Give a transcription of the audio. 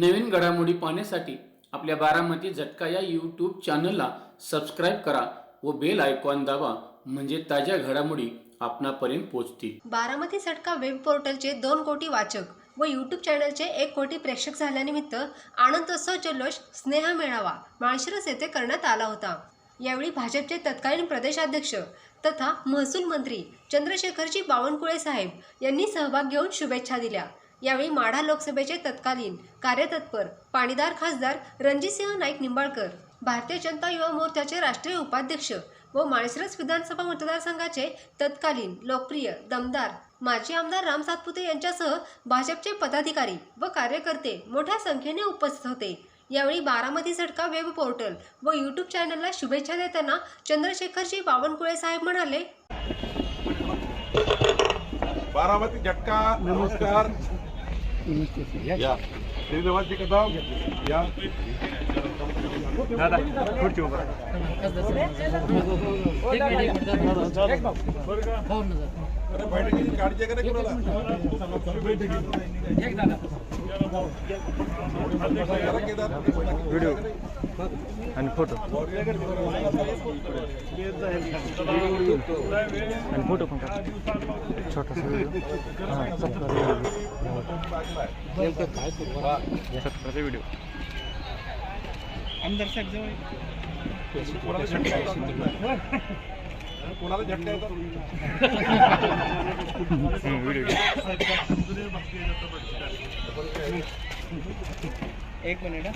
नवीन घडामोडी पाहण्यासाठी आपल्या बारामती झटका या यूट्यूब चॅनलला सबस्क्राईब करा व बेल आयकॉन दाबा म्हणजे ताज्या घडामोडी आपणापर्यंत पोहोचतील. बारामती सटका वेब पोर्टलचे दोन कोटी वाचक व यूट्यूब चॅनलचे एक कोटी प्रेक्षक झाल्यानिमित्त आनंदोत्सव जल्लोष स्नेह मेळावा माळशिरस येथे करण्यात आला होता. यावेळी भाजपचे तत्कालीन प्रदेशाध्यक्ष तथा महसूल मंत्री चंद्रशेखरजी बावनकुळे साहेब यांनी सहभाग घेऊन शुभेच्छा दिल्या. यावेळी माढा लोकसभेचे तत्कालीन कार्यतत्पर पाणीदार खासदार रणजितसिंह नाईक निंबाळकर भारतीय जनता युवा मोर्चाचे राष्ट्रीय उपाध्यक्ष व माळशिरस विधानसभा मतदारसंघाचे तत्कालीन लोकप्रिय दमदार माजी आमदार राम सातपुते यांच्यासह भाजपचे पदाधिकारी व कार्यकर्ते मोठ्या संख्येने उपस्थित होते. यावेळी बारामती झटका वेब पोर्टल व यूट्यूब चॅनलला शुभेच्छा देताना चंद्रशेखरजी बावनकुळे साहेब म्हणाले बारामती झटका नमस्कार. या श्रीनिवासजी कदम या. दादा खुर्ची उभा व्हिडिओ आणि फोटो आणि फोटो. पण टाक छोटासा व्हिडिओ हां सत्काराचा व्हिडिओ कोणाला झटका येतात? एक मिनिट